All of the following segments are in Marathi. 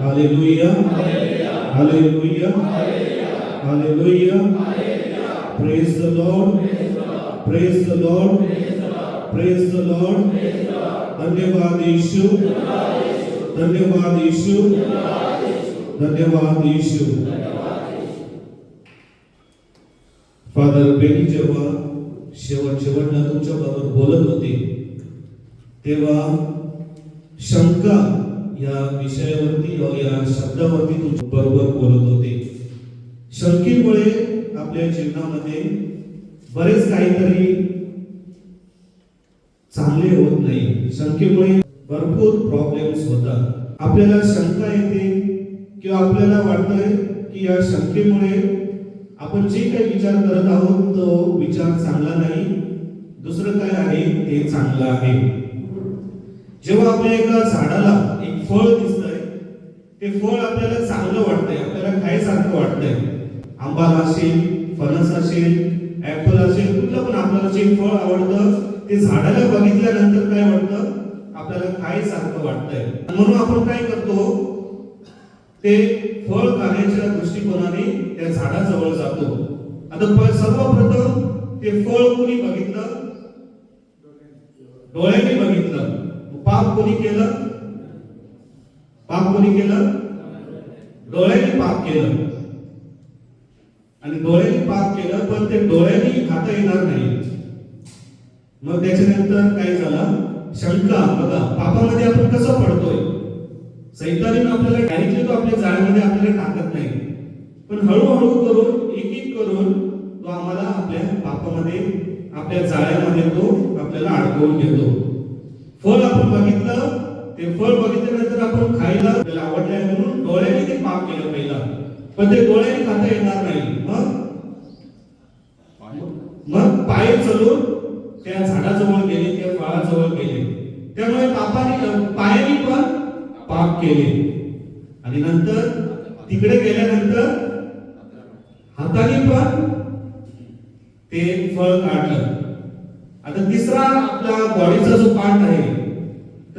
Hallelujah. Hallelujah. Hallelujah. Hallelujah. Praise the Lord. Praise the Lord. Praise the Lord. धन्यवाद यीशु धन्यवाद यीशु धन्यवाद यीशु फादर बेनी जेव्हा शेवट शेवटला तुमच्या बरोबर बोलत होते तेव्हा शंका या विषयावरती या शब्दावरती तू बरोबर बोलत होते. शंकेमुळे आपल्या जीवनामध्ये बरेच काहीतरी चांगले होत नाही. शंकेमुळे भरपूर प्रॉब्लेम्स होतात. आपल्याला शंका येते किंवा आपल्याला वाटतंय की या शंकेमुळे आपण जे काही विचार करत आहोत तो विचार चांगला नाही. दुसरं काय आहे? ते चांगलं आहे. जेव्हा आपल्या एका झाडाला एक फळ दिसतंय. ते फळ आपल्याला चांगलं वाटतंय आपल्याला खायसारखं वाटतंय. आंबा असेल फणस असेल ऍपल असेल कुठलं पण आपल्याला जे फळ आवडतं ते झाडाला बघितल्यानंतर काय वाटतं? आपल्याला खायसारखं वाटतंय. म्हणून आपण काय करतो? ते फळ खाण्याच्या दृष्टिकोनाने त्या झाडाजवळ जातो. आता सर्वप्रथम ते फळ कोणी बघितलं? डोळ्याने बघितलं. पाप कोणी केलं? पाप कोणी केलं? डोळ्यांनी पाप केलं. आणि डोळ्यांनी पाप केलं पण ते डोळ्यांनी खाता येणार नाही. मग त्याच्यानंतर काय झालं? शंका बघा पापामध्ये आपण कसं पडतोय? सैतानी आपल्याला डायरेक्टली तो आपल्या जाळ्यामध्ये आपल्याला टाकत नाही. पण हळूहळू करून एक एक करून तो आम्हाला आपल्या पापामध्ये आपल्या जाळ्यामध्ये तो आपल्याला अडकवून घेतो. फळ आपण बघितलं ते फळ बघितल्यानंतर आपण खायला आवडलं आवडलंय म्हणून डोळ्याने ते पाप केलं पहिला. पण ते डोळ्याने खाता येणार नाही. मग? मग पाय चलून त्या झाडाजवळ गेले त्या फळाजवळ गेले. त्यामुळे पापाने पायाने पण पाप केले. आणि नंतर तिकडे गेल्यानंतर हाताने पण ते फळ काढलं. आता तिसरा आपला बॉडीचा जो पार्ट आहे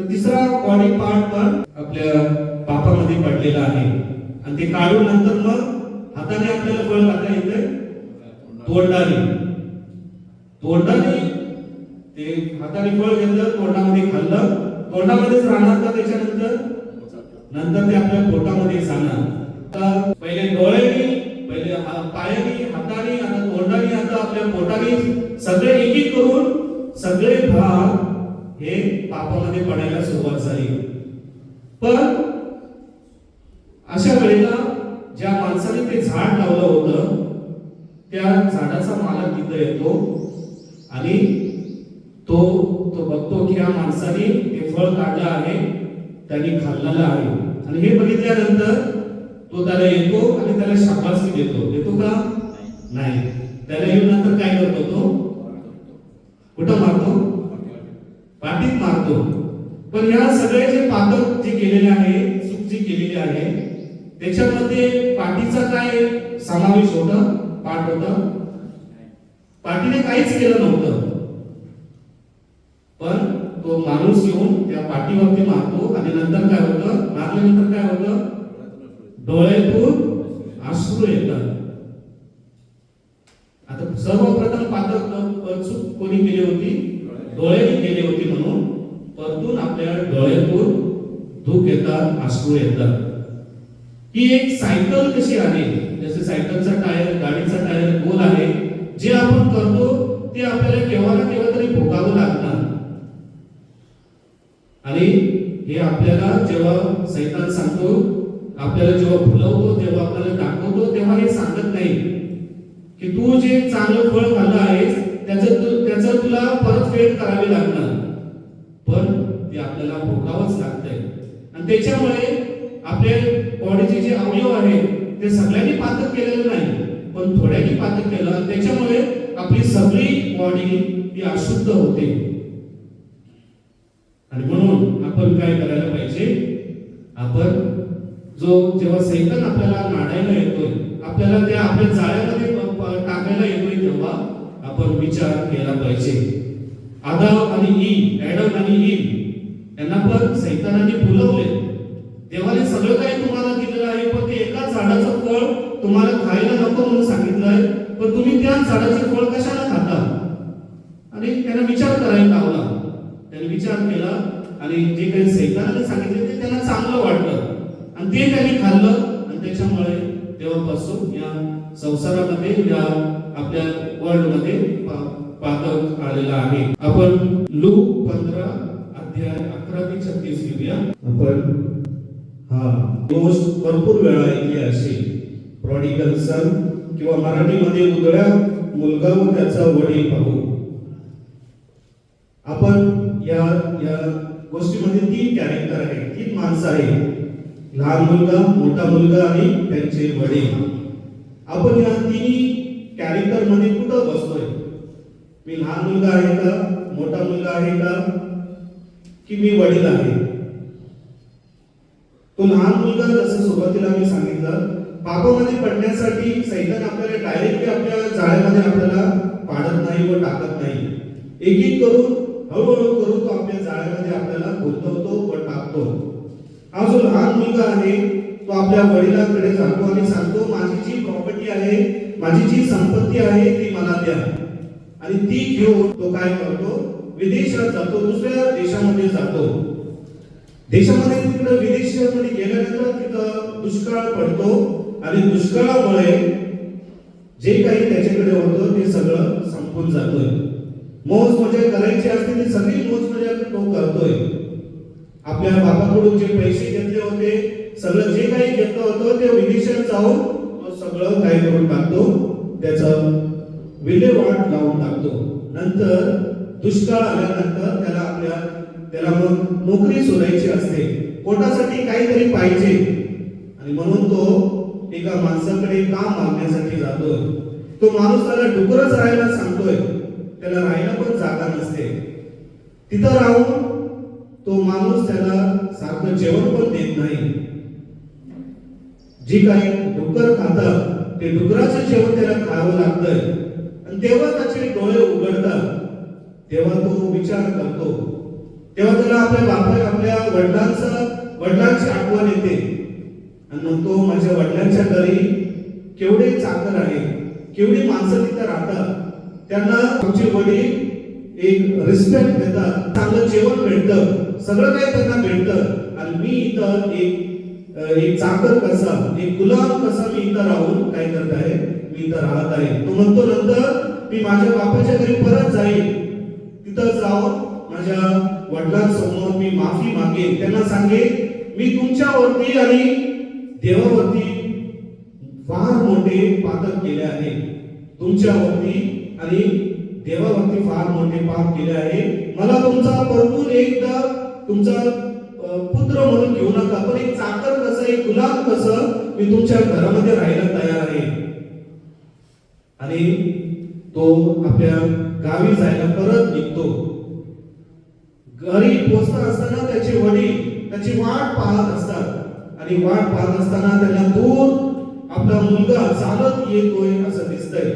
तर तिसरा बॉडी पार्ट पण आपल्या पापामध्ये पडलेला आहे. आणि ते काढून नंतर मग हाताने आपल्याला बळ खाता येते तोंडाने. तोंडाने ते हाताने फळ घेतलं तोंडामध्ये खाल्लं. तोंडामध्येच राहणार का त्याच्यानंतर? नंतर ते आपल्या पोटामध्ये जाणार. तर पहिले डोळ्यांनी पहिले पायाने हाताने आता तोंडाने आता आपल्या पोटाने सगळे एक एक करून सगळे भाग हे पापामध्ये पडायला सुरुवात झाली. पण अशा वेळेला ज्या माणसाने ते झाड लावलं होतं त्या झाडाचा मालक तिथं येतो आणि तो तो बघतो की ह्या माणसाने ते फळ काढलं आहे त्यांनी खाल्लेलं आहे. आणि हे बघितल्यानंतर तो त्याला येतो आणि त्याला शाबासकी देतो. देतो का? नाही. त्याला येऊन नंतर काय करतो तो कुठं मारतो पाहतो पण या सगळे जे पातक जे केलेले आहे चूक जी केलेली आहे त्याच्यामध्ये पाठीचा काय समावेश होता? पाठ होता. पाठीने काहीच केलं नव्हतं. पण तो माणूस येऊन त्या पाठीवरती मारतो आणि नंतर काय होतं? मारल्यानंतर काय होतं? डोळ्यातून आश्रू येतात. आता सर्वप्रथम पातक चूक कोणी केली होती? डोळ्याने केली होती म्हणून. परतून आपल्या डोळ्यातून धूक येतात आसरू येतात. ही एक सायकल कशी आहे? जसे सायकलचा टायर गाडीचा टायर गोल आहे जे आपण करतो ते आपल्याला केव्हा ना केव्हा तरी भोगावं लागणार आणि हे आपल्याला जेव्हा सैतान सांगतो आपल्याला जेव्हा भुलवतो तेव्हा आपल्याला दाखवतो तेव्हा हे सांगत नाही. की तू जे चांगलं फळ खाल्लं आहेस त्याचं त्याचं तुला परतफेड करावी लागणार. पण ते आपल्याला भोगावंच लागतंय. आणि त्याच्यामुळे आपले बॉडीचे जे अवयव आहेत ते सगळ्यांनी पातक केलेलं नाही पण थोड्यानी पातक केलं आणि त्याच्यामुळे आपली सगळी बॉडी ही अशुद्ध होते. आणि म्हणून आपण काय करायला पाहिजे? आपण जो जेव्हा सैतान आपल्याला नाडायला येतोय आपल्याला त्या आपल्या जाळ्यामध्ये टाकायला येतोय तेव्हा आपण विचार केला पाहिजे. आदाम आणि ई ऍडम आणि ई यांना पण सैतानाने फुलवले. देवाने सगळं काही तुम्हाला दिलेलं आहे पण ते एका झाडाचं फळ तुम्हाला खायला नको म्हणून सांगितलंय. पण तुम्ही त्या झाडाचे फळ कशाला खाता? आणि त्यांना विचार करायला लावला. त्याने विचार केला आणि जे काही सैतानाने सांगितले ते त्यांना चांगलं वाटलं. आणि ते त्यांनी खाल्लं. आणि त्याच्यामुळे तेव्हापासून या संसारामध्ये या आपल्या वर्ल्डमध्ये पाहत पातक आलेला आहे. आपण लू पंधरा अध्याय अकरा ते छत्तीस घेऊया. आपण हा गोष्ट भरपूर वेळा ऐकले असे प्रॉडिगल सन किंवा मराठीमध्ये उदळ्या मुलगा व त्याचा वडील पाहू. आपण या या गोष्टीमध्ये तीन कॅरेक्टर आहेत. तीन माणसं आहेत. लहान मुलगा मोठा मुलगा आणि त्यांचे वडील. आपण या तिन्ही कॅरेक्टरमध्ये कुठं बसतोय? मी लहान मुलगा आहे का मोठा मुलगा आहे का की मी वडील आहे. तो लहान मुलगा जसं सुरुवातीला मी सांगितलं पापामध्ये पडण्यासाठी सैतान आपल्याला डायरेक्टली आपल्या जाळ्यामध्ये आपल्याला पाडत नाही व टाकत नाही. एक एक करून हळूहळू करून तो आपल्या जाळ्यामध्ये आपल्याला गुंतवतो व टाकतो. हा जो लहान मुलगा आहे तो आपल्या वडिलांकडे जातो आणि सांगतो माझी जी प्रॉपर्टी आहे माझी जी संपत्ती आहे ती मला द्या. आणि ती घेऊन तो काय करतो? विदेशात जातो दुसऱ्या देशामध्ये जातो. देशामध्ये तिकडे विदेशामध्ये गेल्यानंतर तिथं दुष्काळ पडतो आणि दुष्काळामुळे जे काही त्याच्याकडे होतं ते सगळं संपून जातोय. मोज मजा करायची असते ती सगळी मोज मजा तो करतोय. आपल्या बापाकडून जे पैसे घेतले होते सगळं जे काही घेतलं होतं ते विदेशात जाऊन तो सगळं काय करून टाकतो. त्याचं विल्हेवाट लावून टाकतो. नंतर दुष्काळ आल्यानंतर त्याला आपल्या त्याला मग नोकरी शोधायची असते. पोटासाठी काहीतरी पाहिजे. आणि म्हणून तो एका माणसाकडे काम मागण्यासाठी जातोय. तो माणूस त्याला डुकरच राहायला सांगतोय. त्याला राहायला पण जागा नसते. तिथं राहून तो माणूस त्याला सारखं जेवण पण देत नाही. जी काही डुकर खातात ते डुकराचं जेवण त्याला खावं लागतंय. तेव्हा त्याचे डोळे उघडतात तेव्हा तो विचार करतो. तेव्हा त्याला आपल्या बापा आपल्या वडिलांचं वडिलांची आठवण येते. आणि म्हणतो माझ्या वडिलांच्या घरी केवढे चाकर आहे केवढी माणसं तिथं राहतात त्यांना आमचे वडील एक रिस्पेक्ट देतात चांगलं जेवण भेटतं सगळं काही त्यांना भेटतं. आणि मी इथं एक एक चाकर कसा एक गुलाम कसा मी इथं राहून काय करत आहे मी इथं राहत आहे. तो म्हणतो नंतर मी माझ्या बापाच्या घरी परत जाईल तिथं जाऊन माझ्या वडिलांसमोर मी माफी मागेन. त्यांना सांगेन मी तुमच्यावरती आणि देवावरती फार मोठे पातक केले आहे. तुमच्यावरती आणि देवावरती फार मोठे पाप केले आहे. मला तुमचा परतून एकदा तुमचा पुत्र म्हणून घेऊ नका. पण एक चाकर कसं एक गुलाम कसं मी तुमच्या घरामध्ये राहायला तयार आहे. आणि तो आपल्या गावी जायला परत निघतो. घरी पोहोचत असताना त्याचे वडील त्याची वाट पाहत असतात. आणि वाट पाहत असताना त्याला दूर आपला मुलगा चालत येतोय असं दिसतंय.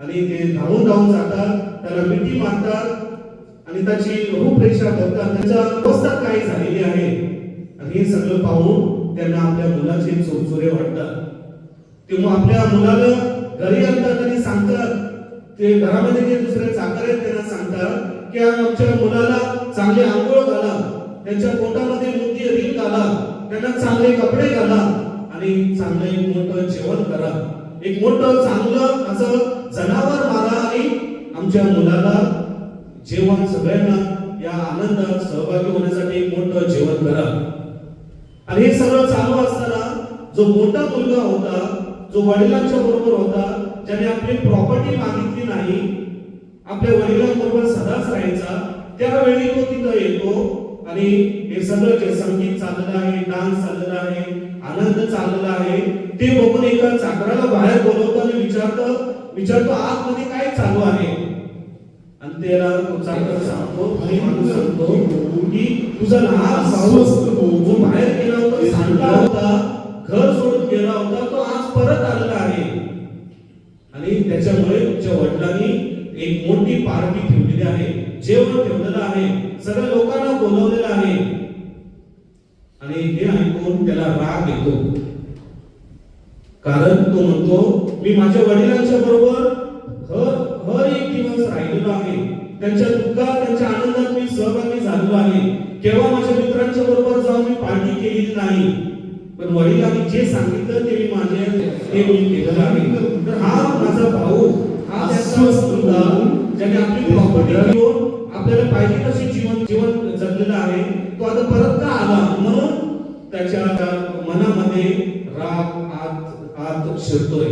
आणि ते धावून धावून जातात त्याला मिठी मारतात आणि त्याची रूपरेषा बघतात. त्याच्या अवस्था काय झालेली आहे. आणि हे सगळं पाहून त्यांना आपल्या मुलाचे चोरचोरे वाटतात. तेव्हा आपल्या मुलाला घरी आणतात आणि सांगतात ते घरामध्ये जे दुसरे चाकर आहेत त्यांना सांगतात की आमच्या मुलाला चांगले आंघोळ घाला त्यांच्या पोटामध्ये मोठी रिंग घाला त्यांना चांगले कपडे घाला आणि चांगलं एक मोठं जेवण करा. एक मोठं चांगलं असं जनावर मारा आणि आमच्या मुलाला जेवण सगळ्यांना या आनंदात सहभागी होण्यासाठी एक मोठं जेवण करा. आणि हे सगळं चालू असताना जो मोठा मुलगा होता जो वडिलांच्या बरोबर होता ज्याने आपली प्रॉपर्टी मागितली नाही आपल्या वडिलांबरोबर सदाच राहायचा त्यावेळी तो तिथं येतो आणि हे सगळं जे संगीत चाललेलं आहे डान्स चाललेला आहे आनंद चाललेला आहे ते बघून एका चाकराला बाहेर बोलवतो आणि विचारतो विचारतो आतमध्ये काय चालू आहे? आणि त्याला तो चाकर सांगतो माणूस सांगतो की तुझा लहान भाऊ जो बाहेर गेला होता होता घर सोडून गेला होता तो आज परत आलेला आहे. आणि त्याच्यामुळे तुमच्या वडिलांनी एक मोठी पार्टी ठेवलेली आहे जेवण ठेवलेलं आहे सगळ्या लोकांना बोलवलेलं आहे. आणि हे ऐकून त्याला राग येतो. कारण तो म्हणतो मी माझ्या वडिलांच्या बरोबर हर हर एक दिवस राहिलेलो आहे. त्यांच्या दुःखात त्यांच्या आनंदात मी सहभागी झालेलो आहे. केव्हा माझ्या मित्रांच्या बरोबर जाऊन मी पार्टी केलेली नाही. पण वडिलांनी जे सांगितलं ते मी माझे ते मी केलेलं आहे तर हा माझा भाऊ हा त्याचा मुलगा ज्याने आपली प्रॉपर्टी घेऊन आपल्याला पाहिजे तशी जीवन जीवन जगलेलं आहे तो आता परत का आला? म्हणून त्याच्या मनामध्ये राग आत आत शिरतोय.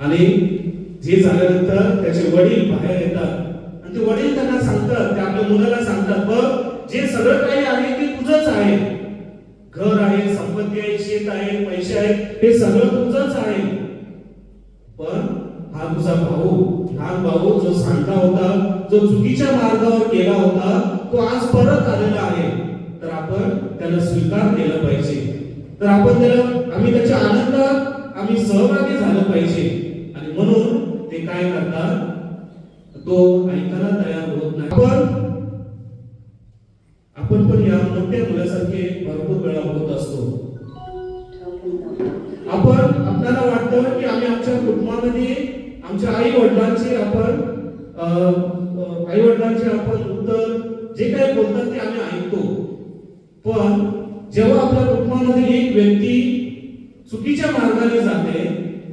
आणि जे झाल्यानंतर त्याचे वडील बाहेर येतात. आणि ते वडील त्यांना सांगतात ते आपल्या मुलाला सांगतात बघ जे सगळं काही आहे ते तुझंच आहे. घर आहे संपत्ती आहे शेत आहे पैसे आहेत हे सगळं तुझंच आहे. पण हा तुझा भाऊ लहान भाऊ जो सांगता होता जो चुकीच्या मार्गावर गेला होता तो आज परत आलेला आहे. तर आपण त्याला स्वीकार केला पाहिजे. तर आपण त्याला आम्ही त्याच्या आनंदात आम्ही सहभागी झालं पाहिजे. आणि म्हणून ते काय करतात? तो ऐकायला तयार होत नाही. आपण आपण पण या मोठ्या मुलासारखे भरपूर वेळा होत असतो. आपण आपल्याला वाटतं की आम्ही आमच्या कुटुंबामध्ये आमच्या आई वडिलांची आपण आई वडिलांचे आपण उत्तर जे काही बोलतात ते आम्ही ऐकतो. पण जेव्हा आपल्या कुटुंबामध्ये एक व्यक्ती चुकीच्या मार्गाने जाते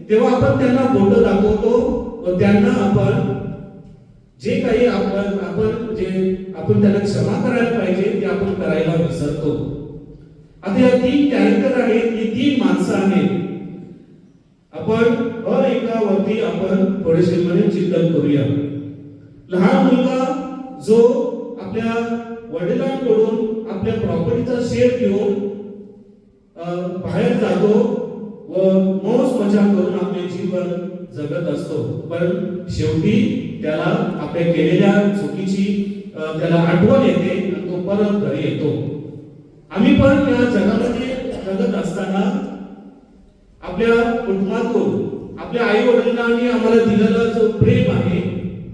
तेव्हा आपण त्यांना बोट दाखवतो व त्यांना आपण जे काही आपण आपण जे आपण त्याला क्षमा करायला पाहिजे ते आपण करायला विसरतो. आता या तीन कॅरेक्टर आहेत ही तीन माणसं आहेत. आपण अ एकावरती आपण थोडेसे मध्ये चिंतन करूया. लहान मुलगा जो आपल्या वडिलांकडून आपल्या प्रॉपर्टीचा शेअर घेऊन बाहेर जातो व मौज मजा करून आपले जीवन जगत असतो. पण शेवटी त्याला आपल्या केलेल्या चुकीची त्याला आठवण येते आणि तो परत घरी येतो. आम्ही पण या जगामध्ये जगत असताना आपल्या कुटुंबातून आपल्या आई वडिलांनी आम्हाला दिलेलं जो प्रेम आहे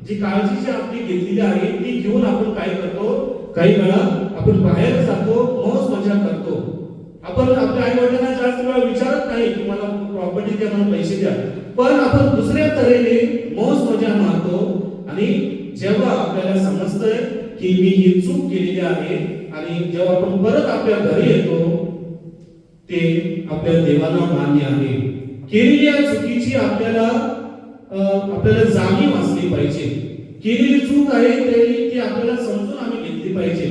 जी काळजी जी आपली घेतलेली आहे ती घेऊन आपण काय करतो? काही वेळा आपण बाहेर जातो मौज मजा करतो. आपण आपल्या आई वडिलांना जास्त वेळा विचारत नाही की मला प्रॉपर्टी द्या मला पैसे द्या. पण आपण दुसऱ्या तऱ्हेने मौज मजा मारतो आणि जेव्हा आपल्याला समजतंय की मी ही चूक केलेली आहे आणि जेव्हा आपण परत आपल्या घरी येतो ते आपल्या देवाला मान्य आहे. केलेल्या चुकीची आपल्याला आपल्याला जाणीव असली पाहिजे. केलेली चूक आहे ती आपल्याला समजून आम्ही घेतली पाहिजे.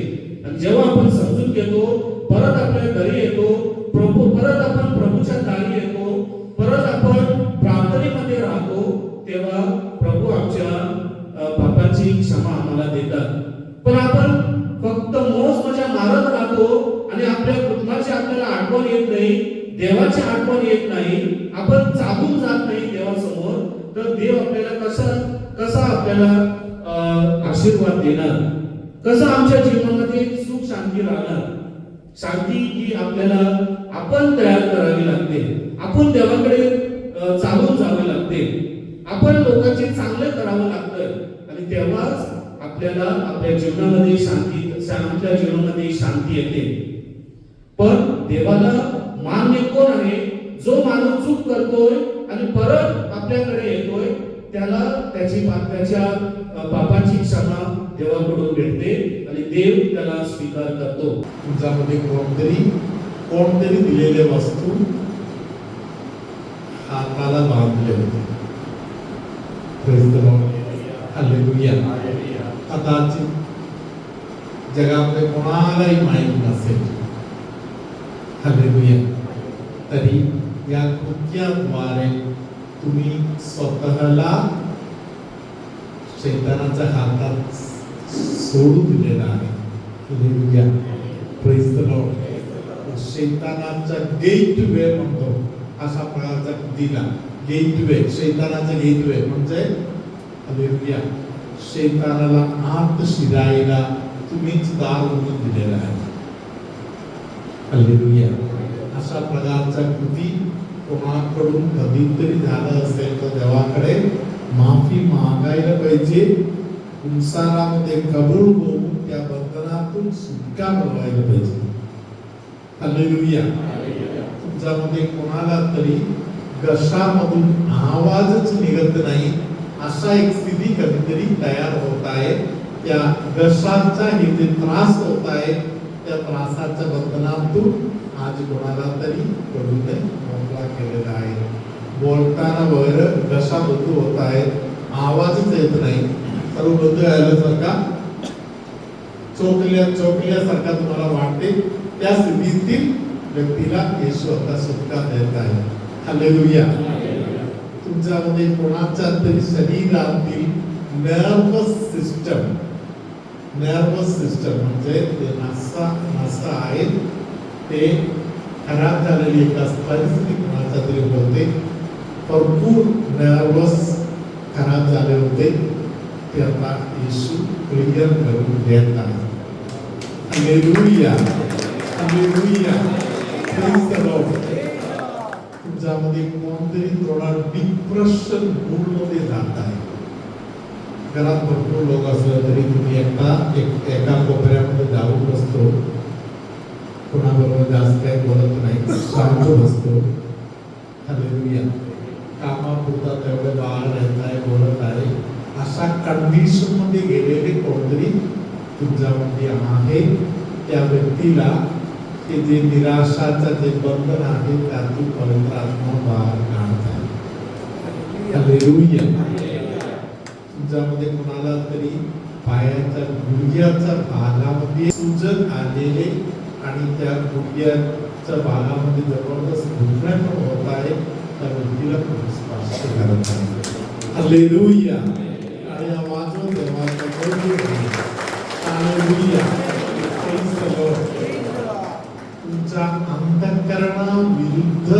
आणि जेव्हा आपण समजून घेतो परत आपल्या घरी येतो प्रभू परत आपण प्रभूच्या दारी येतो तेव्हा प्रभू आमच्या अं, पापाची क्षमा आम्हाला देतात. पण आपण फक्त मोज मजा मारत राहतो आणि आपल्या कुटुंबाची आपल्याला आठवण येत नाही देवाची आठवण येत नाही आपण चालून जात नाही देवासमोर तर देव आपल्याला कसा कसा आपल्याला अं, आशीर्वाद देणार? कसं आमच्या जीवनामध्ये सुख शांती राहणार? शांती ही आपल्याला आपण तयार करावी लागते. आपण देवाकडे चालून जावे लागते. आपण लोकांचे चांगलं करावं लागतं. आणि तेव्हाच आपल्याला आपल्या जीवनामध्ये शांती आपल्या जीवनामध्ये शांती येते. पण देवाला मान्य कोण आहे? जो माणूस चूक करतोय आणि परत आपल्याकडे येतोय त्याला त्याची त्याच्या बापाची पापाची क्षमा देवाकडून भेटते आणि देव त्याला स्वीकार करतो. तुमच्यामध्ये कोणतरी कोणतरी दिलेले वस्तू हाताला बांधले होते Praise the Lord. Hallelujah. कदाचित जगामध्ये कोणालाही माहीत नसेल हालेलुया तरी या कृत्याद्वारे तुम्ही स्वतःला शैतानाच्या हातात सोडून दिलेला आहे हालेलुया प्रेज द लॉर्ड शैतानाचा गेट वे म्हणतो अशा प्रकारचा दिला गेटवे शैतानाचं गेटवे म्हणजे हालेलुया शैतानाला आत शिरायला तुम्हीच दार उघडून दिलेला आहे. हालेलुया अशा प्रकारचा कृती कोणाकडून कधीतरी झालं असेल तर देवाकडे माफी मागायला पाहिजे. संसारामध्ये कबूल होऊन त्या बंधनातून सुटका मिळवायला पाहिजे. हालेलुया तुमच्यामध्ये कोणाला तरी घशामधून आवाजच निघत नाही अशा एक स्थिती कधीतरी तयार होत आहे. त्या घशाचा हे जे त्रास होत आहे त्या त्रासाच्या बंधनातून आज कोणाला तरी कडून मोकळा केलेला आहे. बोलताना वगैरे घसा होत आहे आवाजच येत नाही. सर्व बंद आल्यासारखा चोकल्या चोकल्यासारखा तुम्हाला वाटते. त्या स्थितीतील व्यक्तीला येशू आता सुटका देत आहे. हालेलुया तुमच्यामध्ये म्हणजे कोणाच्या तरी शरीरातील नर्वस सिस्टम नर्वस सिस्टम म्हणजे ते नासा नसा आहेत ते खराब झालेली एक परिस्थिती कोणाच्या तरी होते. भरपूर नर्वस खराब झाले होते. ते आता येशू क्लिअर करून देत आहे hallelujah hallelujah Praise the Lord. तुमच्यामध्ये कोणतरी थोडा डिप्रेशन मूडमध्ये जात आहे घरात भरपूर लोक असलं तरी तुम्ही एकटा एक एका कोपऱ्यामध्ये जाऊन बसतो कोणाबरोबर जास्त काही बोलत नाही शांत बसतो हालेलुया कामापुरता तेवढे बाळ राहत आहे बोलत आहे अशा कंडिशनमध्ये गेलेले कोणतरी तुमच्यामध्ये आहे त्या व्यक्तीला की जे निराशाचं जे बंधन आहे त्यातून पवित्र आत्मा बाहेर काढत आहे तुमच्यामध्ये कोणाला तरी पायाच्या गुडघ्याच्या भागामध्ये सुजन आलेले आणि त्या गुडघ्याच्या भागामध्ये जबरदस्त दुखणं पण होत आहे त्या व्यक्तीला खूप स्पर्श करत आहे हालेलुया आणि आवाज देवाचा गौरव अंतकरणाविरुद्ध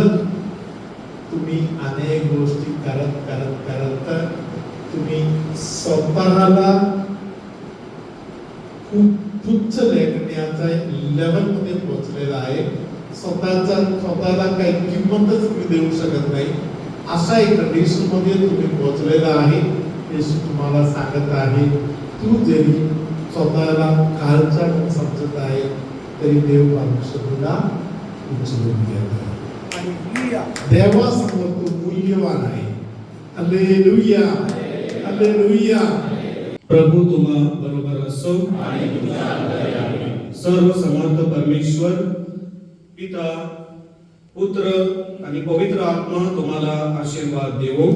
तुम्ही अनेक गोष्टी करत करत करत तुम्ही स्वतःला खूप तुच्छ लेखण्याचा लेवलमध्ये पोहोचलेला आहे. स्वतःचा स्वतःला काही किंमतच तुम्ही देऊ शकत नाही. अशा एक कंडिशनमध्ये तुम्ही पोहोचलेला आहे. येशू तुम्हाला सांगत आहे. तू जरी स्वतःला खालचा समजत आहे तरी देव शकू तुला उचलून घेत आहे देवासमोर तो मूल्यवान आहे हालेलुया हालेलुया प्रभू तुम्हा बरोबर असो सर्व समर्थ परमेश्वर पिता पुत्र आणि पवित्र आत्मा तुम्हाला आशीर्वाद देवो